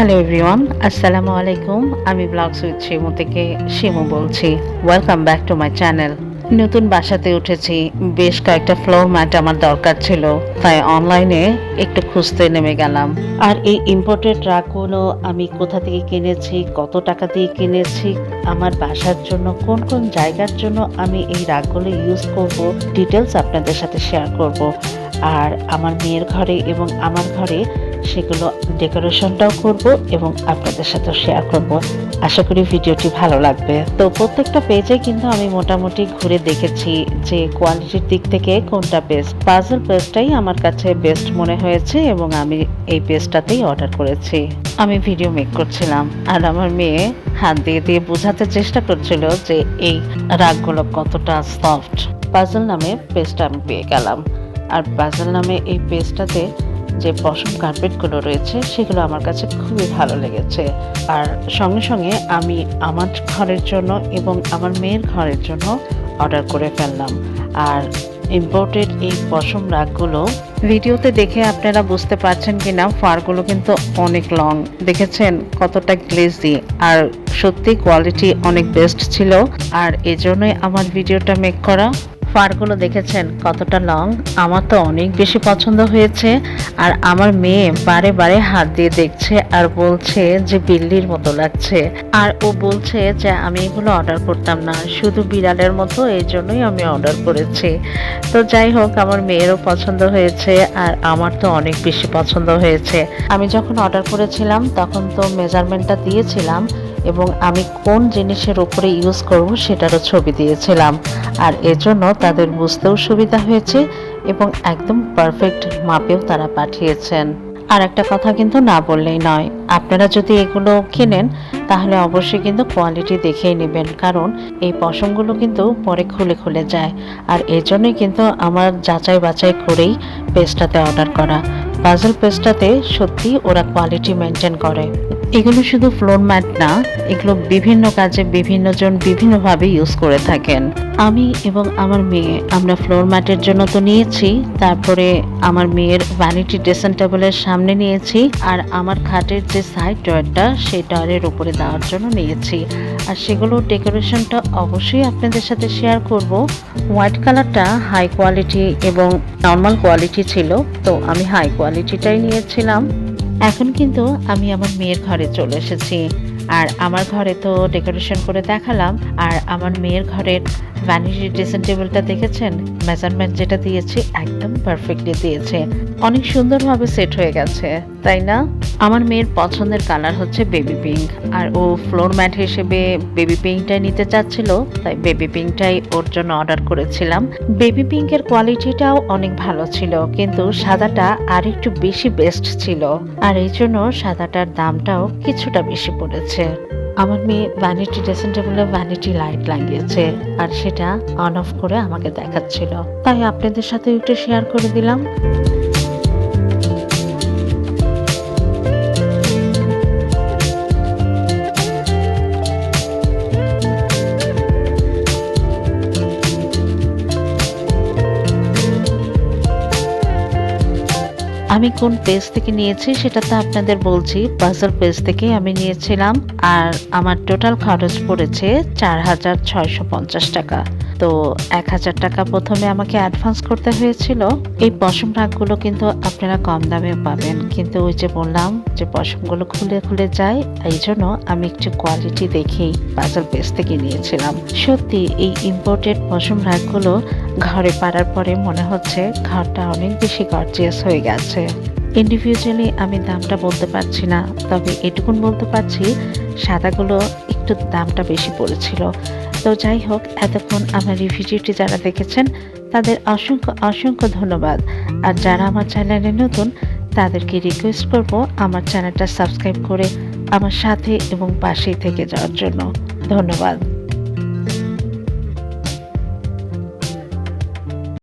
Hello everyone আসসালামু আলাইকুম আমি ব্লগস উইথ শিমু থেকে শিমু বলছি। Welcome back to my channel নতুন বাসাতে উঠেছি। বেশ কয়েকটা ফ্লোর ম্যাট আমার দরকার ছিল, তাই অনলাইনে একটু খুঁজতে নেমে গেলাম। আর এই ইম্পোর্টেড রাগগুলো আমি কোথা থেকে কিনেছি, কত টাকা দিয়ে কিনেছি, আমার বাসার জন্য, কোন কোন জায়গার জন্য আমি এই রাগগুলো ইউজ করব ডিটেলস আপনাদের সাথে শেয়ার করব। আর আমার মেয়ের ঘরে এবং আমার ঘরে সেগুলো ডেকোরেশনটাও করব এবং আপনাদের সাথে শেয়ার করব। আশা করি ভিডিওটি ভালো লাগবে। তো প্রত্যেকটা পেজে কিন্তু আমি মোটামুটি ঘুরে দেখেছি যে কোয়ালিটির দিক থেকে কোনটা বেস্ট পাজল পেজটাই আমার কাছে বেস্ট মনে হয়েছে এবং আমি এই পেজটাতেই অর্ডার করেছি। আমি ভিডিও মেক করছিলাম আর আমার মেয়ে হাত দিয়ে দিয়ে বোঝাতে চেষ্টা করছিল যে এই রাগগুলো কতটা সফট পাজল নামে পেজটা আমি পেয়ে গেলাম। আর পাজল নামে এই পেজটাতে যে পশম কার্পেটগুলো রয়েছে, সেগুলো আমার কাছে খুবই ভালো লেগেছে। আর সঙ্গে সঙ্গে আমি আমার ঘরের জন্য এবং আমার মেয়ের ঘরের জন্য অর্ডার করে ফেললাম। আর ইম্পোর্টেড এই পশম রাগগুলো ভিডিওতে দেখে আপনারা বুঝতে পারছেন কিনা, ফারগুলো কিন্তু অনেক লং দেখেছেন কতটা গ্লেজি, আর সত্যি কোয়ালিটি অনেক বেস্ট ছিল। আর এজন্যই আমার ভিডিওটা মেক করা। ফারগুলো দেখেছেন কতটা লং, আমার তো অনেক বেশি পছন্দ হয়েছে। আর আমার মেয়ে বারে বারে হাত দিয়ে দেখছে আর বলছে যে বিল্লির মতো লাগছে। আর ও বলছে যে আমি এগুলো অর্ডার করতাম না, শুধু বিড়ালের মতো, এই জন্যই আমি অর্ডার করেছি। তো যাই হোক, আমার মেয়েরও পছন্দ হয়েছে আর আমার তো অনেক বেশি পছন্দ হয়েছে। আমি যখন অর্ডার করেছিলাম, তখন তো মেজারমেন্টটা দিয়েছিলাম এবং আমি কোন জিনিসের উপরে ইউজ করব সেটারও ছবি দিয়েছিলাম। আর এজন্য তাদের বুঝতেও সুবিধা হয়েছে এবং একদম পারফেক্ট মাপেও তারা পাঠিয়েছেন। আর একটা কথা কিন্তু না বললেই নয়, আপনারা যদি এগুলো কেনেন, তাহলে অবশ্যই কিন্তু কোয়ালিটি দেখেই নেবেন, কারণ এই পশমগুলো কিন্তু পরে খুলে খুলে যায়। আর এজন্যই কিন্তু আমার যাচাই বাছাই করেই পেস্টটাতে অর্ডার করা। পাজল পেস্টটাতে সত্যি ওরা কোয়ালিটি মেনটেন করে। এগুলো শুধু ফ্লোর ম্যাট না, এগুলো বিভিন্ন কাজে বিভিন্ন জন বিভিন্নভাবে ইউজ করে থাকেন। আমি এবং আমার মেয়ে, আমরা ফ্লোর ম্যাটের জন্য তো নিয়েছি, তারপরে আমার মেয়ের ভ্যানিটি ড্রেসিং টেবিলের সামনে নিয়েছি, আর আমার খাটের যে সাইড ডয়ারটা সেই ডয়ারের উপরে দেওয়ার জন্য নিয়েছি। আর সেগুলো ডেকোরেশনটা অবশ্যই আপনাদের সাথে শেয়ার করব। হোয়াইট কালারটা হাই কোয়ালিটি এবং নর্মাল কোয়ালিটি ছিল, তো আমি হাই কোয়ালিটিটাই নিয়েছিলাম। এখন কিন্তু আমি আমার মেয়ের ঘরে চলে এসেছি। আর আমার ঘরে তো ডেকোরেশন করে দেখালাম, আর আমার মেয়ের ঘরের ভ্যানিটি ড্রেসিং টেবিলটা দেখেছেন? মেজারমেন্ট যেটা দিয়েছি, একদম পারফেক্টলি দিয়েছে। অনেক সুন্দরভাবে সেট হয়ে গেছে, তাই না? আমার মেয়ের পছন্দের কালার হচ্ছে বেবি পিঙ্ক আর ও ফ্লোর ম্যাট হিসেবে বেবি পিঙ্কটাই নিতে চাচ্ছিল, তাই বেবি পিঙ্কটাই ওর জন্য অর্ডার করেছিলাম। বেবি পিঙ্কের কোয়ালিটিটাও অনেক ভালো ছিল, কিন্তু সাদাটা আর একটু বেশি বেস্ট ছিল। আর এই জন্য সাদাটার দামটাও কিছুটা বেশি পড়েছে। আমার মেয়ে ভ্যানিটি ড্রেসিং টেবিলে ভ্যানিটি লাইট লাগিয়েছে আর সেটা অন অফ করে আমাকে দেখাচ্ছিল। তাই আপনাদের সাথে একটু শেয়ার করে দিলাম। আমি কোন পেজ থেকে নিয়েছি সেটা তো আপনাদের বলছি। বাজার পেজ থেকে আমি নিয়েছিলাম। আর আমার টোটাল খরচ পড়েছে চার হাজার ছয়শো পঞ্চাশ টাকা। তো এক হাজার টাকা প্রথমে আমাকে অ্যাডভান্স করতে হয়েছিল। এই পশম রাগগুলো কিন্তু আপনারা কম দামে পাবেন। কিন্তু ওই যে বললাম যে পশমগুলো খুলে খুলে যায়, এই জন্য আমি একটু কোয়ালিটি দেখেই বাজার পেজ থেকে নিয়েছিলাম। সত্যি, এই ইম্পোর্টেড পশম রাগগুলো ঘরে পাড়ার পরে মনে হচ্ছে ঘরটা অনেক বেশি গর্জিয়াস হয়ে গেছে। ইন্ডিভিজুয়ালি আমি দামটা বলতে পারছি না, তবে এটুকুন বলতে পারছি, সাদাগুলো একটু দামটা বেশি পড়েছিল। তো যাই হোক, এতক্ষণ আমার এই ভিডিওটি যারা দেখেছেন, তাদের অসংখ্য অসংখ্য ধন্যবাদ। আর যারা আমার চ্যানেলে নতুন, তাদেরকে রিকোয়েস্ট করব আমার চ্যানেলটা সাবস্ক্রাইব করে আমার সাথে এবং পাশেই থেকে যাওয়ার জন্য। ধন্যবাদ।